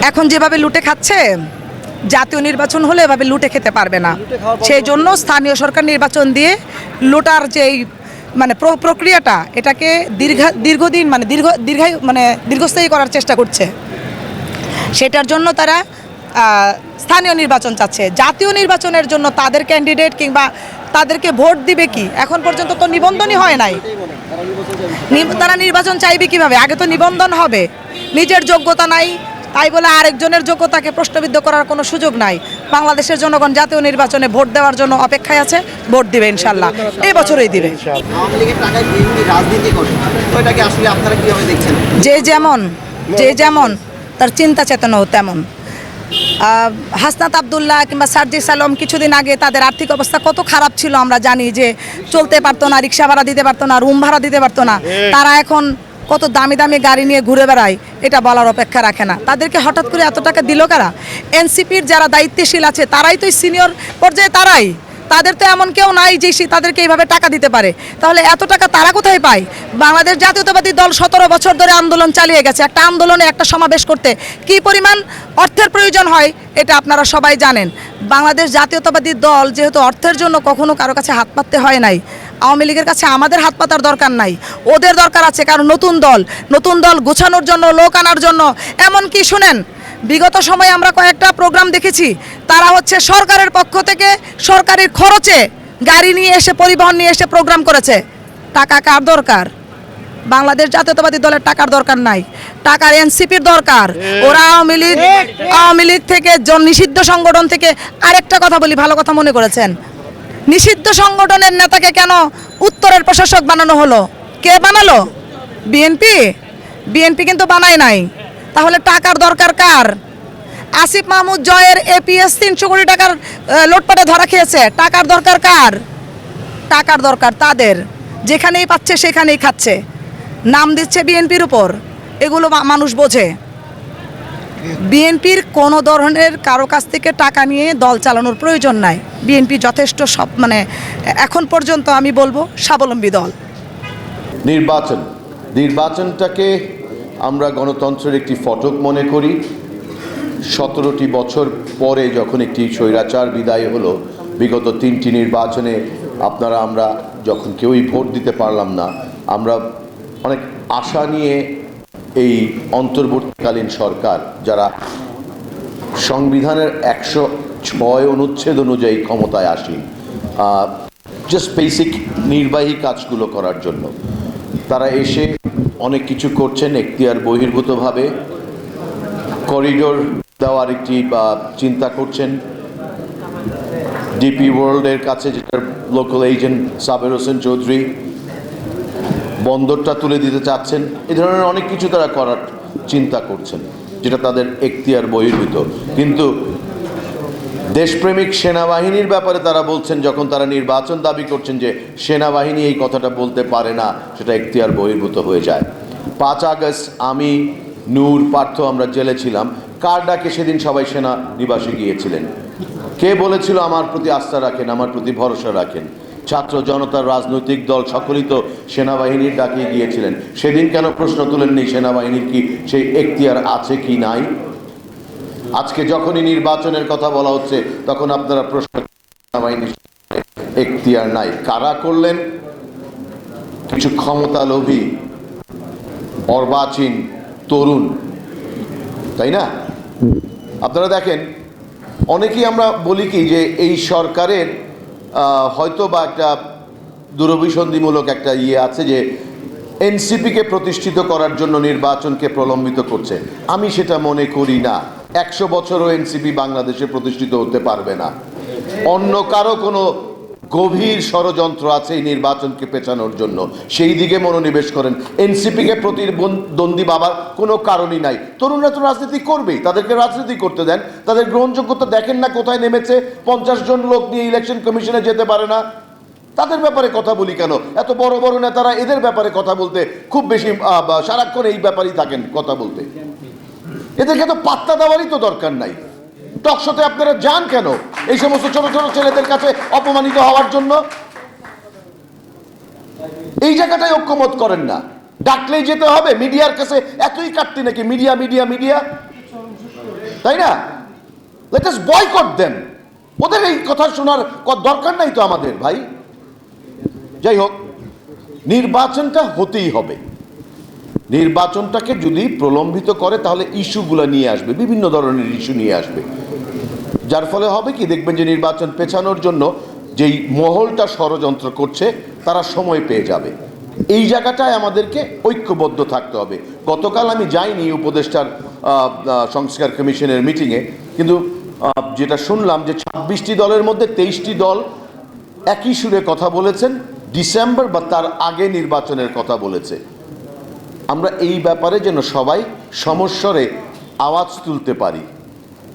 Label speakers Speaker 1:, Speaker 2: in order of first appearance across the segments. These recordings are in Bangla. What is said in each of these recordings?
Speaker 1: এখন যেভাবে লুটে খাচ্ছে জাতীয় নির্বাচন হলে এভাবে লুটে খেতে পারবে না। সেই জন্য স্থানীয় সরকার নির্বাচন দিয়ে লুটার যেই মানে প্র- প্রক্রিয়াটা এটাকে দীর্ঘ দীর্ঘদিন মানে দীর্ঘ দীর্ঘায়ু মানে দীর্ঘস্থায়ী করার চেষ্টা করছে। সেটার জন্য তারা স্থানীয় নির্বাচন চাচ্ছে। জাতীয় নির্বাচনের জন্য তাদের ক্যান্ডিডেট কিংবা তাদেরকে ভোট দিবে কি? এখন পর্যন্ত তো নিবন্ধনই হয় নাই। তারা নির্বাচন চাইবে কীভাবে? আগে তো নিবন্ধন হবে। নিজের যোগ্যতা নাই তাই বলে আরেকজনের যোগ্যতাকে প্রশ্নবিদ্ধ করার কোনো সুযোগ নাই। বাংলাদেশের জনগণ জাতীয় নির্বাচনে ভোট দেওয়ার জন্য অপেক্ষায় আছে ভোট দিবে ইনশাল্লাহ এই বছরই দিবে। যে যেমন যে যেমন তার চিন্তা চেতনাও তেমন। হাসনাত আবদুল্লাহ কিংবা সার্জিস আলম কিছুদিন আগে তাদের আর্থিক অবস্থা কত খারাপ ছিল আমরা জানি যে চলতে পারতো না রিক্সা ভাড়া দিতে পারতো না রুম ভাড়া দিতে পারতো না। তারা এখন কত দামি দামি গাড়ি নিয়ে ঘুরে বেড়ায়, এটা বলার অপেক্ষা রাখে না। তাদেরকে হঠাৎ করে এত টাকা দিল কারা? এনসিপির যারা দায়িত্বশীল আছে, তারাই তো সিনিয়র পর্যায়ে তারাই। তাদের তো এমন কেউ নাই যে সে তাদেরকে এইভাবে টাকা দিতে পারে। তাহলে এত টাকা তারা কোথায় পায়? বাংলাদেশ জাতীয়তাবাদী দল সতেরো বছর ধরে আন্দোলন চালিয়ে গেছে। একটা আন্দোলনে একটা সমাবেশ করতে কি পরিমাণ অর্থের প্রয়োজন হয়, এটা আপনারা সবাই জানেন। বাংলাদেশ জাতীয়তাবাদী দল যেহেতু অর্থের জন্য কখনো কারও কাছে হাত পাততে হয় নাই আওয়ামী লীগের কাছে আমাদের হাত পাতার দরকার নাই। ওদের দরকার আছে কারণ নতুন দল নতুন দল গোছানোর জন্য, লোক আনার জন্য। এমন কি শুনেন, বিগত সময়ে আমরা কয়েকটা প্রোগ্রাম দেখেছি, তারা হচ্ছে সরকারের পক্ষ থেকে সরকারি খরচে গাড়ি নিয়ে এসে, পরিবহন নিয়ে এসে প্রোগ্রাম করেছে। টাকা কার দরকার? বাংলাদেশ জাতীয়তাবাদী দলের টাকার দরকার নাই। টাকার এনসিপির দরকার। ওরা আওয়ামী লীগ আওয়ামী লীগ থেকে নিষিদ্ধ সংগঠন থেকে আরেকটা কথা বলি, ভালো কথা মনে করেছেন। নিষিদ্ধ সংগঠনের নেতাকে কেন উত্তরের প্রশাসক বানানো হলো? কে বানালো? বিএনপি? বিএনপি কিন্তু বানায় নাই। তাহলে টাকার দরকার কার? আসিফ মাহমুদ জয়ের এপিএস তিনশো কোটি টাকার লোটপাটে ধরা খেয়েছে। টাকার দরকার কার? টাকার দরকার তাদের। যেখানেই পাচ্ছে সেখানেই খাচ্ছে। নাম দিচ্ছে বিএনপির উপর। এগুলো মানুষ বোঝে। বিএনপির কোনো ধরনের কারও কাছ থেকে টাকা নিয়ে দল চালানোর প্রয়োজন নাই। বিএনপি যথেষ্ট সব মানে এখন পর্যন্ত আমি বলব স্বাবলম্বী দল।
Speaker 2: নির্বাচন। নির্বাচনটাকে আমরা গণতন্ত্রের একটি ফটক মনে করি। সতেরোটি বছর পরে যখন একটি স্বৈরাচার বিদায় হলো, বিগত তিনটি নির্বাচনে আপনারা, আমরা যখন কেউই ভোট দিতে পারলাম না, আমরা অনেক আশা নিয়ে এই অন্তর্বর্তীকালীন সরকার, যারা সংবিধানের একশো ছয় অনুচ্ছেদ অনুযায়ী ক্ষমতায় আসি। জাস্ট বেসিক নির্বাহী কাজগুলো করার জন্য। তারা এসে অনেক কিছু করছেন এখতিয়ার বহির্ভূতভাবে। করিডোর দেওয়ার একটি, বা, চিন্তা করছেন। ডিপি ওয়ার্ল্ডের কাছে যেটা লোকাল এজেন্ট সাবের হোসেন চৌধুরী বন্দরটা তুলে দিতে চাচ্ছেন। এ ধরনের অনেক কিছু তারা করার চিন্তা করছেন, যেটা তাদের এখতিয়ার বহির্ভূত। কিন্তু দেশপ্রেমিক সেনাবাহিনীর ব্যাপারে তারা বলছেন, যখন তারা নির্বাচন দাবি করছেন যে সেনাবাহিনী এই কথাটা বলতে পারে না, সেটা এখতিয়ার বহির্ভূত হয়ে যায়। পাঁচ আগস্ট আমি নূর পার্থ, আমরা জেলে ছিলাম। কার ডাকে সেদিন সবাই সেনা নিবাসে গিয়েছিলেন? কে বলেছিল আমার প্রতি আস্থা রাখেন, আমার প্রতি ভরসা রাখেন? ছাত্র জনতার রাজনৈতিক দল সকলেই তো সেনাবাহিনীর ডাকে গিয়েছিলেন। সেদিন কেন প্রশ্ন তুলেননি সেনাবাহিনীর কি সেই এখতিয়ার আছে কি নাই? আজকে যখনই নির্বাচনের কথা বলা হচ্ছে, তখন আপনারা প্রশ্ন এখতিয়ার নাই। কারা করলেন? কিছু ক্ষমতা লোভী, অর্বাচীন তরুণ। তাই না? আপনারা দেখেন, অনেকেই আমরা বলি কি যে এই সরকারের হয়তো বা একটা দূরভিসন্ধিমূলক একটা ইয়ে আছে যে এনসিপিকে প্রতিষ্ঠিত করার জন্য নির্বাচনকে প্রলম্বিত করছে। আমি সেটা মনে করি না। একশো বছরও এনসিপি বাংলাদেশে প্রতিষ্ঠিত হতে পারবে না। অন্য কারও কোনো গভীর ষড়যন্ত্র আছে এই নির্বাচনকে পেছানোর জন্য। সেই দিকে মনোনিবেশ করেন। এনসিপিকে প্রতিদ্বন্দ্বী বাবার কোনো কারণই নাই। তরুণরা তো রাজনীতি করবেই, তাদেরকে রাজনীতি করতে দেন। তাদের গ্রহণযোগ্যতা দেখেন না কোথায় নেমেছে। পঞ্চাশ জন লোক নিয়ে ইলেকশন কমিশনে যেতে পারে না। তাদের ব্যাপারে কথা বলি কেন? এত বড় বড় নেতারা এদের ব্যাপারে কথা বলতে খুব বেশি সারাক্ষণ এই ব্যাপারেই থাকেন কথা বলতে। এদেরকে তো পাত্তা দেওয়ারই তো দরকার নাই। টকশোতে আপনারা যান কেন? এই সমস্ত ছোট ছোট ছেলেদের কাছে অপমানিত হওয়ার জন্য? এই জায়গাটাই ঐক্যমত করেন না। ডাকলেই যেতে হবে, মিডিয়ার কাছে এতই কাটতি নাকি মিডিয়া মিডিয়া মিডিয়া? তাই না? লেট বয়কট দেন ওদের এই কথা শোনার দরকার নাই তো আমাদের, ভাই। যাই হোক, নির্বাচনটা হতেই হবে। নির্বাচনটাকে যদি প্রলম্বিত করে, তাহলে ইস্যুগুলো নিয়ে আসবে, বিভিন্ন ধরনের ইস্যু নিয়ে আসবে। যার ফলে হবে কি, দেখবেন যে নির্বাচন পেছানোর জন্য যেই মহলটা ষড়যন্ত্র করছে, তারা সময় পেয়ে যাবে। এই জায়গাটায় আমাদেরকে ঐক্যবদ্ধ থাকতে হবে। গতকাল আমি যাইনি উপদেষ্টার সংস্কার কমিশনের মিটিংয়ে, কিন্তু যেটা শুনলাম যে ছাব্বিশটি দলের মধ্যে তেইশটি দল একই সুরে কথা বলেছেন, ডিসেম্বর বা তার আগে নির্বাচনের কথা বলেছে। আমরা এই ব্যাপারে যেন সবাই সমস্বরে আওয়াজ তুলতে পারি।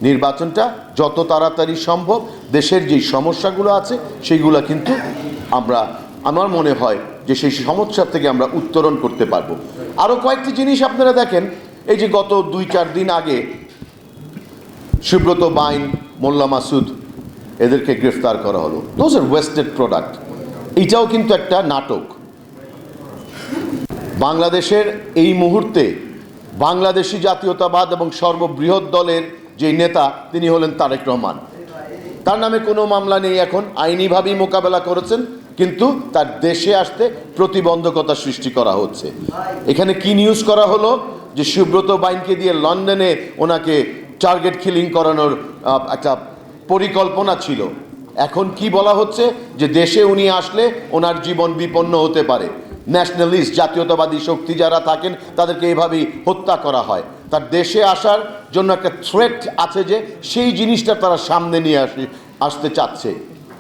Speaker 2: নির্বাচনটা যত তাড়াতাড়ি সম্ভব, দেশের যেই সমস্যাগুলো আছে, সেইগুলো কিন্তু আমরা, আমার মনে হয় যে সেই সমস্যা থেকে আমরা উত্তরণ করতে পারব। আরও কয়েকটি জিনিস আপনারা দেখেন, এই যে গত দুই চার দিন আগে সুব্রত বাইন, মোল্লা মাসুদ এদেরকে গ্রেফতার করা হলো। দোজ আর ওয়েস্টেড প্রোডাক্ট এইটাও কিন্তু একটা নাটক। বাংলাদেশের এই মুহূর্তে বাংলাদেশি জাতীয়তাবাদ এবং সর্ববৃহৎ দলের যে নেতা, তিনি হলেন তারেক রহমান। তার নামে কোনো মামলা নেই এখন, আইনিভাবেই মোকাবেলা করেছেন, কিন্তু তার দেশে আসতে প্রতিবন্ধকতা সৃষ্টি করা হচ্ছে। এখানে কি নিউজ করা হলো? যে সুব্রত বাইনকে দিয়ে লন্ডনে ওনাকে টার্গেট কিলিং করানোর একটা পরিকল্পনা ছিল। এখন কি বলা হচ্ছে? যে দেশে উনি আসলে ওনার জীবন বিপন্ন হতে পারে। ন্যাশনালিস্ট জাতীয়তাবাদী শক্তি যারা থাকেন, তাদেরকে এভাবেই হত্যা করা হয়। তার দেশে আসার জন্য একটা থ্রেট আছে যে, সেই জিনিসটা তারা সামনে নিয়ে আসে, আসতে চাচ্ছে।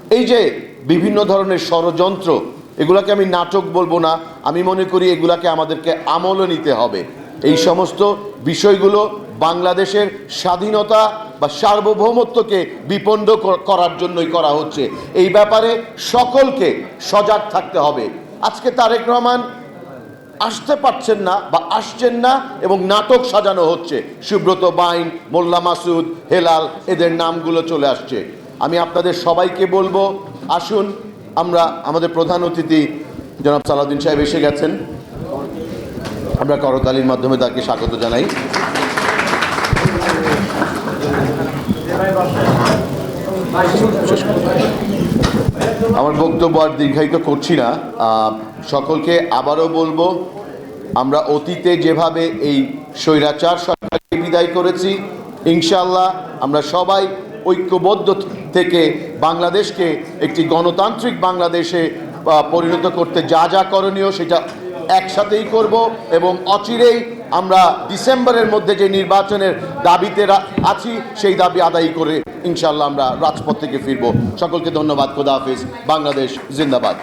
Speaker 2: এই যে বিভিন্ন ধরনের ষড়যন্ত্র, এগুলাকে আমি নাটক বলব না, আমি মনে করি এগুলাকে আমাদেরকে আমলও নিতে হবে। এই সমস্ত বিষয়গুলো বাংলাদেশের স্বাধীনতা বা সার্বভৌমত্বকে বিপন্ন করার জন্যই করা হচ্ছে। এই ব্যাপারে সকলকে সজাগ থাকতে হবে। আজকে তারেক রহমান আসতে পারছেন না বা আসছেন না এবং নাটক সাজানো হচ্ছে। সুব্রত বাইন, মোল্লা মাসুদ, হেলাল, এদের নামগুলো চলে আসছে। আমি আপনাদের সবাইকে বলব, আসুন, আমরা আমাদের প্রধান অতিথি জনাব সালাউদ্দিন সাহেব এসে গেছেন। আমরা করতালির মাধ্যমে তাকে স্বাগত জানাই। আমার বক্তব্য আর দীর্ঘায়িত করছি না। সকলকে আবারও বলব, আমরা অতীতে যেভাবে এই স্বৈরাচার সরকারকে বিদায় করেছি ইনশাল্লাহ আমরা সবাই ঐক্যবদ্ধ থেকে বাংলাদেশকে একটি গণতান্ত্রিক বাংলাদেশে পরিণত করতে যা যা করণীয় সেটা একসাথেই করব এবং অচিরেই আমরা ডিসেম্বরের মধ্যে যে নির্বাচনের দাবিতে আছি, সেই দাবি আদায় করে ইনশাল্লাহ আমরা রাজপথ থেকে ফিরব। সকলকে ধন্যবাদ। খোদা হাফিজ। বাংলাদেশ জিন্দাবাদ।